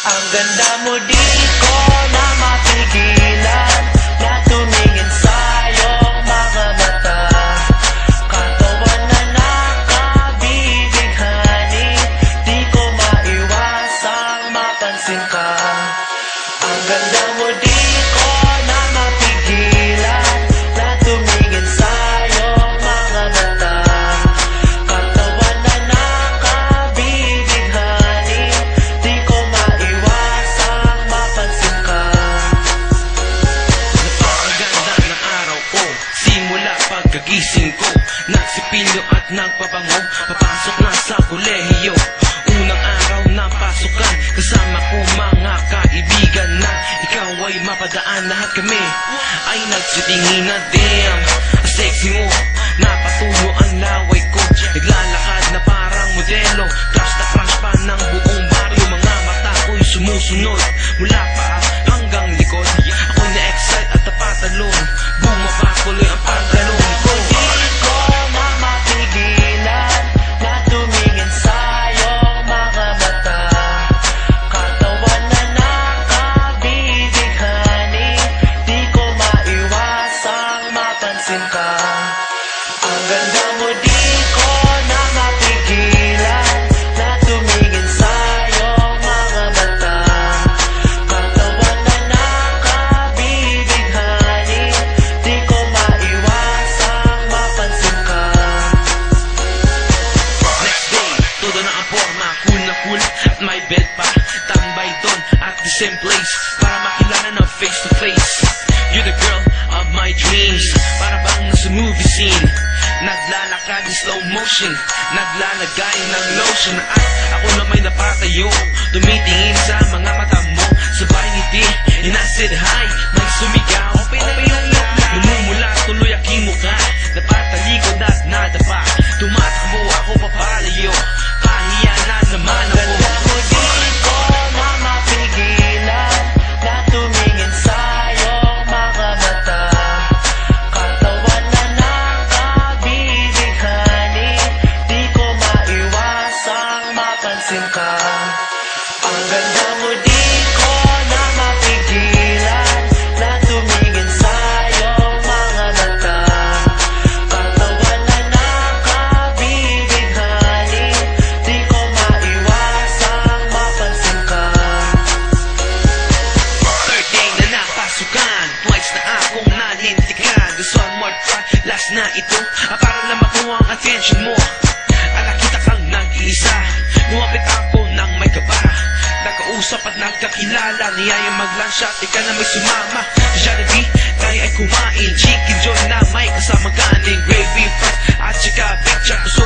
Ang ganda mo di ko na mapigilan Na tumingin sa iyong mga mata. Katawan na nakabibighani Di ko maiwasang mapansin ka. Ang ganda mo di pagkagising ko Nagsipilyo at nagpabango. Papasok na sa kolehiyo. Unang araw na pasukan Kasama ko mga kaibigan na Ikaw ay mapadaan. Lahat kami Ay nagsitingin na damn sexy mo ka Ang ganda mo di ko na mapigilan Na tumingin sa iyong mga mata Katawan na nakabibighani Di ko maiwasang mapansin ka. Next day, todo na ang forma Cool na cool at may bed pa. Tambay doon at the same place Para makilala ng face to face. You're the girl my dreams. Para bang nasa movie scene. Naglalakad in slow motion. Naglalagay ng lotion. At ako na may napatayo. Tumitingin sa mga mata mo. Sabay ngiti. And I said hi na ito. Ah, Para lang makuha ang attention mo. Ah, nakita kang nag-iisa. Lumapit ako ng may kaba. Nagkausap at nagkakilala. Niyaya mag-lunch at ika na may sumama. Sa Jollibee, tayo ay kumain. Chicken joy na may kasama. Kaning Gravy fries at saka picture Pusog